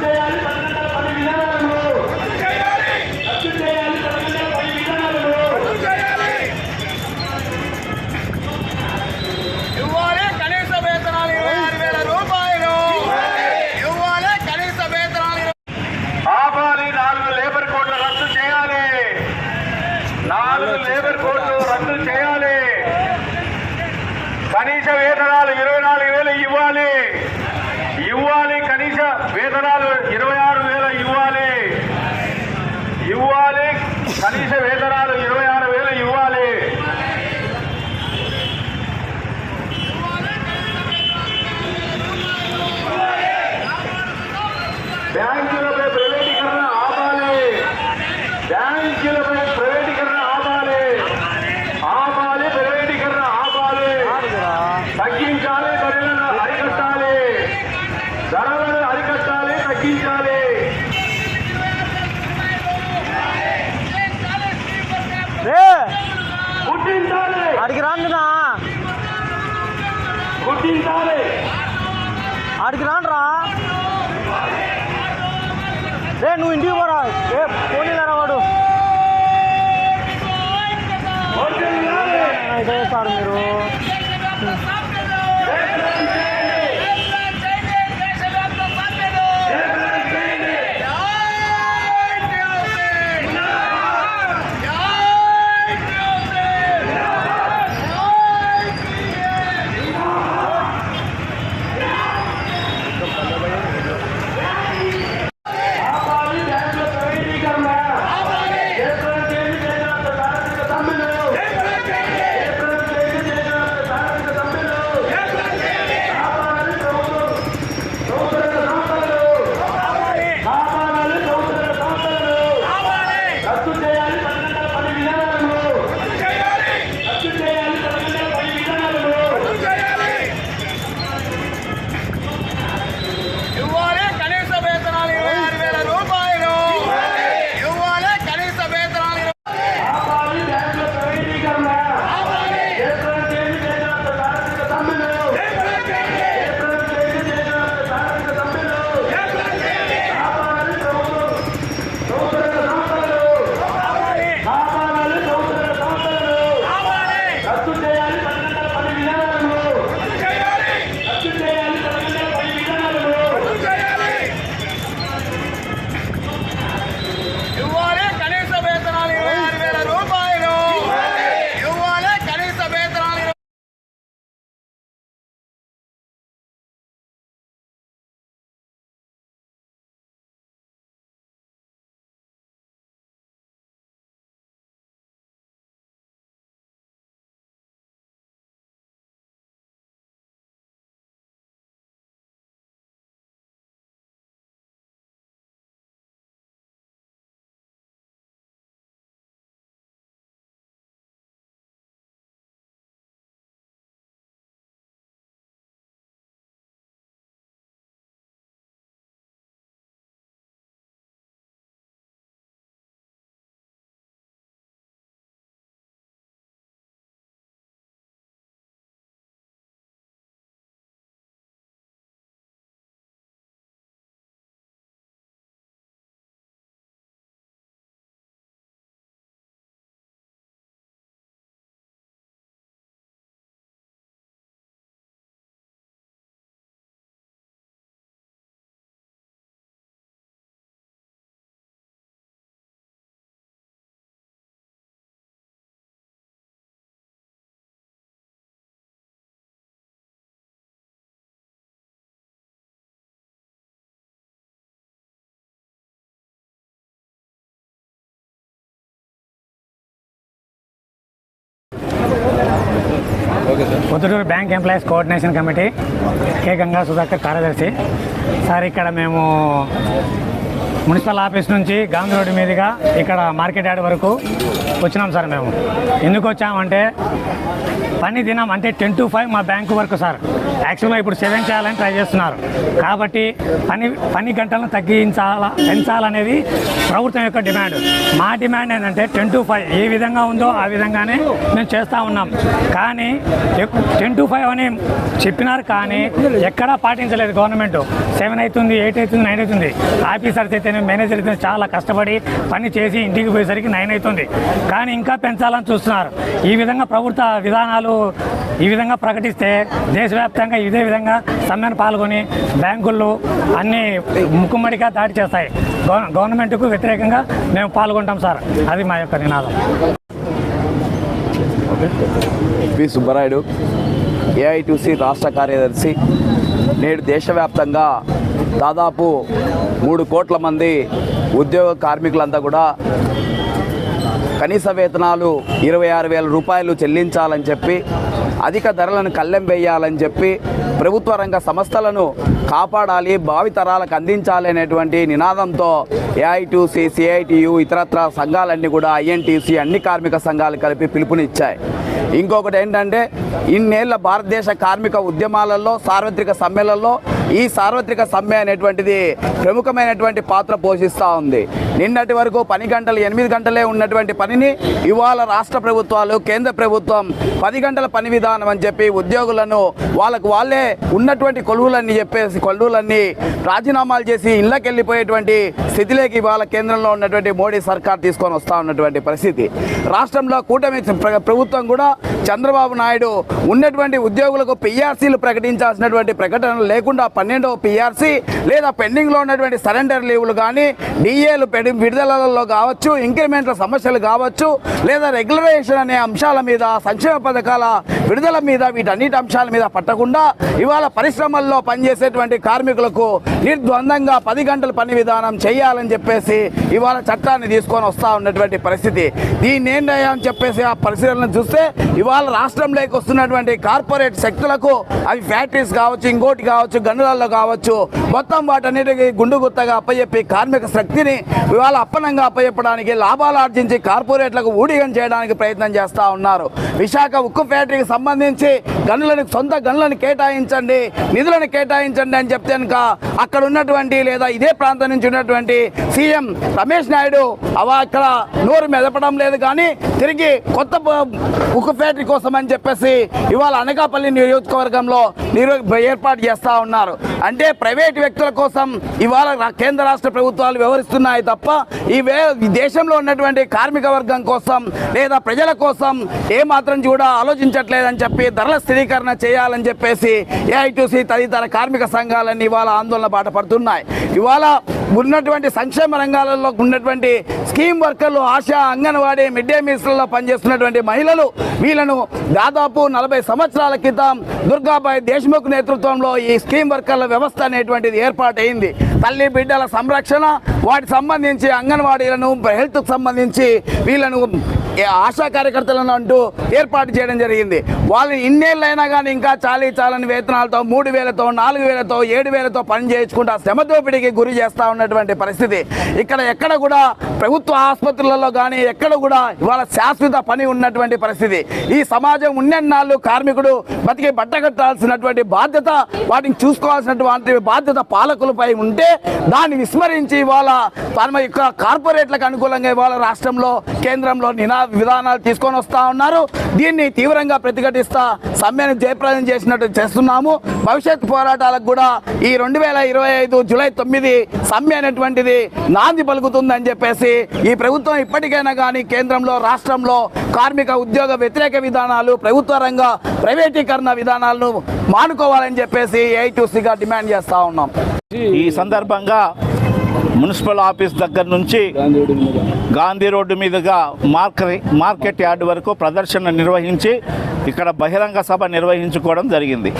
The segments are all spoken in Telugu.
Vamos వేతనాలు ఇరవై ఆరు వేల ఇవ్వాలి. ఇవ్వాలి కనీస వేతనం Proddatur bank employees coordination committee K. Ganga Sudhakar కార్యదర్శి. సార్ ఇక్కడ మేము మున్సిపల్ ఆఫీస్ నుంచి గాంధీ రోడ్డు మీదుగా ఇక్కడ మార్కెట్ యార్డ్ వరకు వచ్చినాం సార్ మేము. ఎందుకు వచ్చామంటే పని దినం అంటే టెన్ టు ఫైవ్ మా బ్యాంకు వరకు సార్. యాక్చువల్గా ఇప్పుడు సెవెన్ చేయాలని ట్రై చేస్తున్నారు. కాబట్టి పని పని గంటలను తగ్గించాలా పెంచాలనేది ప్రభుత్వం యొక్క డిమాండ్. మా డిమాండ్ ఏంటంటే టెన్ టు ఫైవ్ ఏ విధంగా ఉందో ఆ విధంగానే మేము చేస్తూ ఉన్నాం. కానీ టెన్ టు ఫైవ్ అని చెప్పినారు కానీ ఎక్కడా పాటించలేదు గవర్నమెంట్. సెవెన్ అవుతుంది ఎయిట్ అవుతుంది నైన్ అవుతుంది. ఆఫీసర్స్ అయితే మేనేజర్ అయితే చాలా కష్టపడి పని చేసి ఇంటికి పోయేసరికి నైన్ అవుతుంది. కానీ ఇంకా పెంచాలని చూస్తున్నారు. ఈ విధంగా ప్రభుత్వ విధానాలు ఈ విధంగా ప్రకటిస్తే దేశవ్యాప్తంగా ఇదే విధంగా సమ్మెను పాల్గొని బ్యాంకులు అన్ని ముక్కుమ్మడిగా దాడి చేస్తాయి. గవర్నమెంట్కు వ్యతిరేకంగా మేము పాల్గొంటాం సార్. అది మా యొక్క నినాదం. పి. సుబ్బరాయుడు ఏఐటీసీ రాష్ట్ర కార్యదర్శి నేడు దేశవ్యాప్తంగా దాదాపు మూడు కోట్ల మంది ఉద్యోగ కార్మికులంతా కూడా కనీస వేతనాలు ఇరవై ఆరు వేల రూపాయలు చెల్లించాలని చెప్పి అధిక ధరలను కళ్ళెం వేయాలని చెప్పి ప్రభుత్వ రంగ సంస్థలను కాపాడాలి భావితరాలకు అందించాలి అనేటువంటి నినాదంతో ఏఐటీసీ సిఐటియు ఇతరత్ర సంఘాలన్నీ కూడా ఐఎన్టీసీ అన్ని కార్మిక సంఘాలు కలిపి పిలుపునిచ్చాయి. ఇంకొకటి ఏంటంటే ఇన్నేళ్ళ భారతదేశ కార్మిక ఉద్యమాలలో సార్వత్రిక సమ్మెలలో ఈ సార్వత్రిక సమ్మె అనేటువంటిది ప్రముఖమైనటువంటి పాత్ర పోషిస్తూ ఉంది. నిన్నటి వరకు పని గంటలు ఎనిమిది గంటలే ఉన్నటువంటి పని పనిని ఇవాళ రాష్ట్ర ప్రభుత్వాలు కేంద్ర ప్రభుత్వం పది గంటల పని విధానం అని చెప్పి ఉద్యోగులను వాళ్ళకు వాళ్ళే ఉన్నటువంటి కొలువులన్నీ చెప్పేసి కొలువులన్నీ రాజీనామాలు చేసి ఇళ్ళకి వెళ్ళిపోయేటువంటి స్థితిలోకి ఇవాళ కేంద్రంలో ఉన్నటువంటి మోడీ సర్కార్ తీసుకొని వస్తూ ఉన్నటువంటి పరిస్థితి. రాష్ట్రంలో కూటమి ప్రభుత్వం కూడా చంద్రబాబు నాయుడు ఉన్నటువంటి ఉద్యోగులకు పిఆర్సీలు ప్రకటించాల్సినటువంటి ప్రకటనలు లేకుండా పన్నెండవ పిఆర్సీ లేదా పెండింగ్లో ఉన్నటువంటి సరెండర్ లీవులు కానీ డిఏలు విడుదలలో కావచ్చు ఇంక్రిమెంట్ల సమస్యలు కావచ్చు లేదా రెగ్యులరైజేషన్ అనే అంశాల మీద సంక్షేమ పథకాల విడుదల మీద వీటన్నిటి అంశాల మీద పట్టకుండా ఇవాళ పరిశ్రమల్లో పనిచేసేటువంటి కార్మికులకు నిర్ద్వందంగా పది గంటల పని విధానం చేయాలని చెప్పేసి ఇవాళ చట్టాన్ని తీసుకొని వస్తూ ఉన్నటువంటి పరిస్థితి. దీన్ని ఏంటయ్యా అని చెప్పేసి ఆ పరిస్థితులను చూస్తే ఇవాళ రాష్ట్రంలోకి వస్తున్నటువంటి కార్పొరేట్ శక్తులకు అవి ఫ్యాక్టరీస్ కావచ్చు ఇంకోటి కావచ్చు గనులలో కావచ్చు మొత్తం వాటన్నిటికీ గుండు గుత్తగా అప్పచెప్పి కార్మిక శక్తిని ఇవాళ అప్పనంగా అప్పచెప్పడానికి లాభాలు ఆర్జించి కార్పొరేట్లకు ఊడిగం చేయడానికి ప్రయత్నం చేస్తూ ఉన్నారు. విశాఖ ఉక్కు ఫ్యాక్టరీకి సంబంధించి గనులను సొంత గనులను కేటాయించండి నిధులను కేటాయించండి అని చెప్తే కనుక అక్కడ ఉన్నటువంటి లేదా ఇదే ప్రాంతం నుంచి ఉన్నటువంటి సీఎం రమేష్ నాయుడు అవ అక్కడ నోరు మెదపడం లేదు కానీ తిరిగి కొత్త ఉక్కు ఫ్యాక్టరీ కోసం అని చెప్పేసి ఇవాళ అనకాపల్లి నియోజకవర్గంలో ఏర్పాటు చేస్తూ ఉన్నారు. అంటే ప్రైవేట్ వ్యక్తుల కోసం ఇవాళ కేంద్ర రాష్ట్ర ప్రభుత్వాలు వ్యవహరిస్తున్నాయి తప్ప ఈ దేశంలో ఉన్నటువంటి కార్మిక కోసం లేదా ప్రజల కోసం ఏ మాత్రం కూడా ఆలోచించట్లేదని చెప్పి ధరల స్థిరీకరణ చేయాలని చెప్పేసి ఏఐటీసీ తదితర కార్మిక సంఘాలన్నీ ఇవాళ ఆందోళన బాట పడుతున్నాయి. ఇవాళ ఉన్నటువంటి సంక్షేమ రంగాలలో ఉన్నటువంటి స్కీమ్ వర్కర్లు ఆశా అంగన్వాడీ మిడ్ డే మీల్స్లలో పనిచేస్తున్నటువంటి మహిళలు వీళ్ళను దాదాపు నలభై సంవత్సరాల క్రితం దుర్గాబాయి దేశ్ముఖ్ నేతృత్వంలో ఈ స్కీమ్ వర్కర్ల వ్యవస్థ అనేటువంటిది ఏర్పాటైంది తల్లి బిడ్డల సంరక్షణ వాటికి సంబంధించి అంగన్వాడీలను హెల్త్కి సంబంధించి వీళ్ళను ఆశా కార్యకర్తలను అంటూ ఏర్పాటు చేయడం జరిగింది. వాళ్ళు ఇన్నేళ్ళైనా కానీ ఇంకా చాలీ చాలని వేతనాలతో మూడు వేలతో నాలుగు వేలతో ఏడు వేలతో పని చేయించుకుంటా శ్రమ దోపిడీకి గురి చేస్తూ ఉన్నటువంటి పరిస్థితి. ఇక్కడ ఎక్కడ కూడా ప్రభుత్వ ఆసుపత్రులలో కానీ ఎక్కడ కూడా ఇవాళ శాశ్వత పని ఉన్నటువంటి పరిస్థితి. ఈ సమాజం ఉన్నెన్నాళ్ళు కార్మికుడు బతికి బట్టగట్టాల్సినటువంటి బాధ్యత వాటిని చూసుకోవాల్సినటువంటి బాధ్యత పాలకులపై ఉంటే దాన్ని విస్మరించి ఇవాళ తన యొక్క కార్పొరేట్లకు అనుకూలంగా ఇవాళ రాష్ట్రంలో కేంద్రంలో నినా విధానాలు తీసుకొని వస్తూ ఉన్నారు. దీన్ని తీవ్రంగా ప్రతిఘటిస్తా సమ్మెను జయప్రదం చేసినట్టు చేస్తున్నాము. భవిష్యత్ పోరాటాలకు కూడా ఈ రెండు వేల ఇరవై ఐదు జూలై తొమ్మిది సమ్మె అనేటువంటిది నాంది పలుకుతుందని చెప్పేసి ఈ ప్రభుత్వం ఇప్పటికైనా కానీ కేంద్రంలో రాష్ట్రంలో కార్మిక ఉద్యోగ వ్యతిరేక విధానాలు ప్రభుత్వ రంగ ప్రైవేటీకరణ విధానాలను మానుకోవాలని చెప్పేసి ఏఐటీసీగా డిమాండ్ చేస్తూ ఉన్నాం. ఈ సందర్భంగా మున్సిపల్ ఆఫీస్ దగ్గర నుంచి గాంధీ రోడ్డు మీదుగా మార్కెట్ మార్కెట్ యార్డ్ వరకు ప్రదర్శన నిర్వహించి ఇక్కడ బహిరంగ సభ నిర్వహించుకోవడం జరిగింది.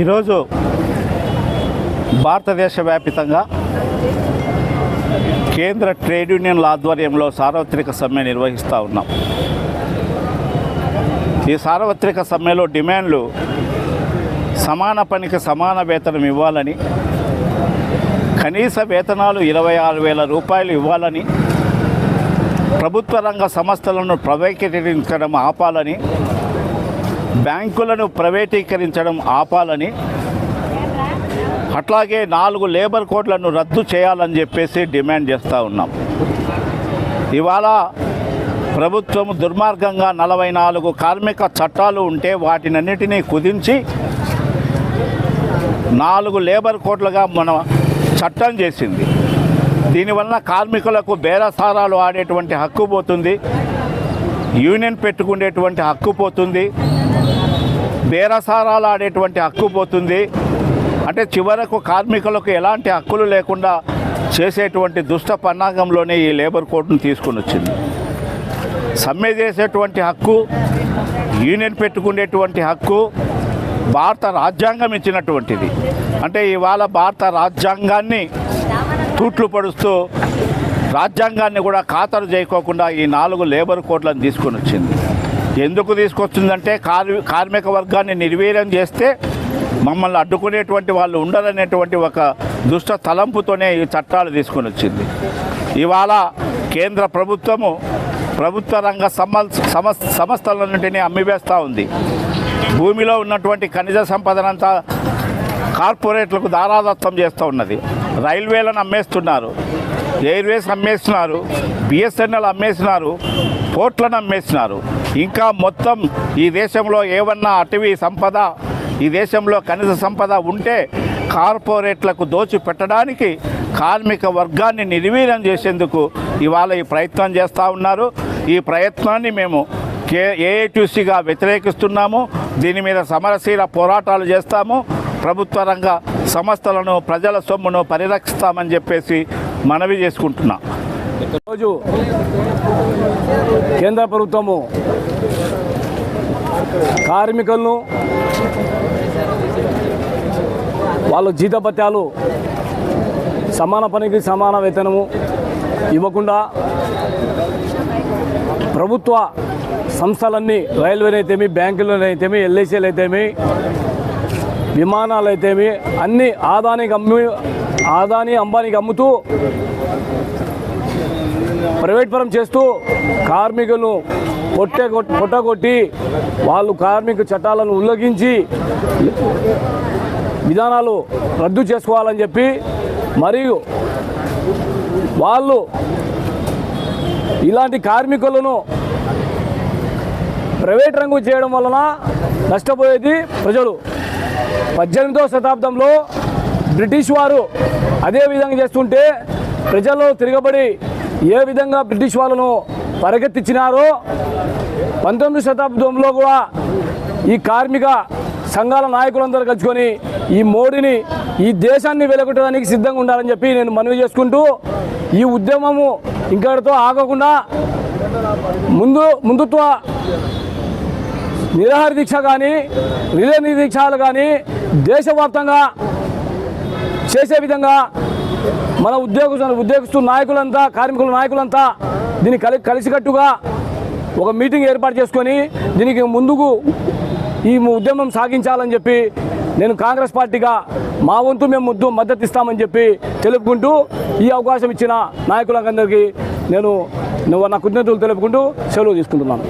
ఈరోజు భారతదేశ వ్యాపితంగా కేంద్ర ట్రేడ్ యూనియన్ల ఆధ్వర్యంలో సార్వత్రిక సమ్మె నిర్వహిస్తూ ఉన్నాం. ఈ సార్వత్రిక సమ్మెలో డిమాండ్లు సమాన పనికి సమాన వేతనం ఇవ్వాలని కనీస వేతనాలు ఇరవై ఆరు వేల రూపాయలు ఇవ్వాలని ప్రభుత్వ రంగ సంస్థలను ప్రైవేటీకరించడం ఆపాలని బ్యాంకులను ప్రైవేటీకరించడం ఆపాలని అట్లాగే నాలుగు లేబర్ కోడ్లను రద్దు చేయాలని చెప్పేసి డిమాండ్ చేస్తూ ఉన్నాం. ఇవాళ ప్రభుత్వం దుర్మార్గంగా నలభై నాలుగు కార్మిక చట్టాలు ఉంటే వాటినన్నిటినీ కుదించి నాలుగు లేబర్ కోట్లుగా మన చట్టం చేసింది. దీనివల్ల కార్మికులకు బేరసారాలు ఆడేటువంటి హక్కు పోతుంది. యూనియన్ పెట్టుకునేటువంటి హక్కు పోతుంది. బేరసారాలు ఆడేటువంటి హక్కు పోతుంది. అంటే చివరకు కార్మికులకు ఎలాంటి హక్కులు లేకుండా చేసేటువంటి దుష్ట పన్నాగంలోనే ఈ లేబర్ కోడ్ను తీసుకుని వచ్చింది. సమ్మె చేసేటువంటి హక్కు యూనియన్ పెట్టుకునేటువంటి హక్కు భారత రాజ్యాంగం ఇచ్చినటువంటిది. అంటే ఇవాళ భారత రాజ్యాంగాన్ని తూట్లు పడుస్తూ రాజ్యాంగాన్ని కూడా ఖాతరు చేయకోకుండా ఈ నాలుగు లేబర్ కోడ్లను తీసుకొని వచ్చింది. ఎందుకు తీసుకొచ్చిందంటే కార్మిక వర్గాన్ని నిర్వీర్యం చేస్తే మమ్మల్ని అడ్డుకునేటువంటి వాళ్ళు ఉండరనేటువంటి ఒక దుష్ట తలంపుతోనే ఈ చట్టాలు తీసుకొని వచ్చింది. ఇవాళ కేంద్ర ప్రభుత్వము ప్రభుత్వ రంగ సమ సమ సంస్థలన్నింటినీ అమ్మివేస్తూ ఉంది. భూమిలో ఉన్నటువంటి ఖనిజ సంపదనంతా కార్పొరేట్లకు దారాదత్తం చేస్తూ ఉన్నది. రైల్వేలను అమ్మేస్తున్నారు. ఎయిర్వేస్ అమ్మేస్తున్నారు. బిఎస్ఎన్ఎల్ అమ్మేస్తున్నారు. పోర్ట్లను అమ్మేస్తున్నారు. ఇంకా మొత్తం ఈ దేశంలో ఏమన్నా అటవీ సంపద ఈ దేశంలో ఖనిజ సంపద ఉంటే కార్పొరేట్లకు దోచి పెట్టడానికి కార్మిక వర్గాన్ని నిర్వీర్యం చేసేందుకు ఇవాళ ఈ ప్రయత్నం చేస్తూ ఉన్నారు. ఈ ప్రయత్నాన్ని మేము కే ఏఐటీసీగా వ్యతిరేకిస్తున్నాము. దీని మీద సమరశీల పోరాటాలు చేస్తాము. ప్రభుత్వ రంగ సంస్థలను ప్రజల సొమ్మును పరిరక్షిస్తామని చెప్పేసి మనవి చేసుకుంటున్నా. ఈరోజు కేంద్ర ప్రభుత్వము కార్మికులను వాళ్ళ జీతభత్యాలు సమాన పనికి సమాన వేతనము ఇవ్వకుండా ప్రభుత్వ సంస్థలన్నీ రైల్వేనైతేమి బ్యాంకులనైతేమి ఎల్ఐసీలు అయితేమి విమానాలు అయితేమి అన్ని ఆదానికి అమ్మి ఆదాని అంబానీకి అమ్ముతూ ప్రైవేట్ పరం చేస్తూ కార్మికులను పొట్టే పొట్టగొట్టి వాళ్ళు కార్మిక చట్టాలను ఉల్లంఘించి విధానాలు రద్దు చేసుకోవాలని చెప్పి మరియు వాళ్ళు ఇలాంటి కార్మికులను ప్రైవేట్ రంగు చేయడం వలన నష్టపోయేది ప్రజలు. పద్దెనిమిదవ శతాబ్దంలో బ్రిటిష్ వారు అదే విధంగా చేస్తుంటే ప్రజల్లో తిరగబడి ఏ విధంగా బ్రిటిష్ వాళ్ళను పరిగెత్తించినారో పంతొమ్మిది శతాబ్దంలో కూడా ఈ కార్మిక సంఘాల నాయకులందరూ కలుసుకొని ఈ మోడీని ఈ దేశాన్ని వెలగొట్టడానికి సిద్ధంగా ఉండాలని చెప్పి నేను మనవి చేసుకుంటూ ఈ ఉద్యమము ఇంకటితో ఆగకుండా ముందు ముందుత్వ నిరాహార దీక్ష కానీ రిలే దీక్షలు కానీ దేశవ్యాప్తంగా చేసే విధంగా మన ఉద్యోగ ఉద్యోగస్తు నాయకులంతా కార్మికుల నాయకులంతా దీన్ని కలి కలిసికట్టుగా ఒక మీటింగ్ ఏర్పాటు చేసుకొని దీనికి ముందుకు ఈ ఉద్యమం సాగించాలని చెప్పి నేను కాంగ్రెస్ పార్టీగా మా వంతు మేము ముద్దు మద్దతు ఇస్తామని చెప్పి తెలుపుకుంటూ ఈ అవకాశం ఇచ్చిన నాయకులందరికీ నేను నా కృతజ్ఞతలు తెలుపుకుంటూ సెలవు తీసుకుంటున్నాను.